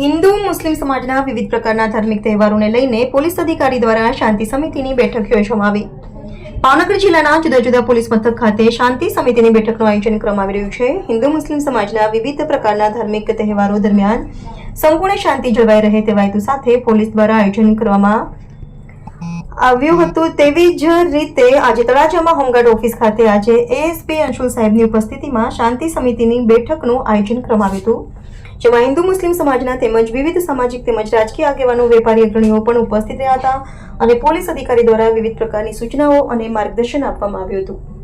હિન્દુ મુસ્લિમ સમાજના વિવિધ પ્રકારના ધાર્મિક તહેવારોને લઈને પોલીસ અધિકારી દ્વારા શાંતિ સમિતિની બેઠક યોજવામાં આવી. ભાવનગર જિલ્લાના જુદા જુદા પોલીસ મથક ખાતે શાંતિ સમિતિની બેઠકનું આયોજન કરવામાં આવી રહ્યું છે. હિન્દુ મુસ્લિમ સમાજના વિવિધ પ્રકારના ધાર્મિક તહેવારો દરમિયાન સંપૂર્ણ શાંતિ જળવાઈ રહે તેવા હેતુ સાથે પોલીસ દ્વારા આયોજન કરવામાં આવ્યું હતું તેવી જ રીતે આજે તળાજામાં હોમગાર્ડ ઓફિસ ખાતે આજે એએસપી અંશુલ સાહેબની ઉપસ્થિતિમાં શાંતિ સમિતિની બેઠકનું આયોજન કરવામાં આવ્યું હતું. જેમાં હિન્દુ મુસ્લિમ સમાજના તેમજ વિવિધ સામાજિક તેમજ રાજકીય આગેવાનો, વેપારી અગ્રણીઓ પણ ઉપસ્થિત રહ્યા હતા અને પોલીસ અધિકારી દ્વારા વિવિધ પ્રકારની સૂચનાઓ અને માર્ગદર્શન આપવામાં આવ્યું હતું.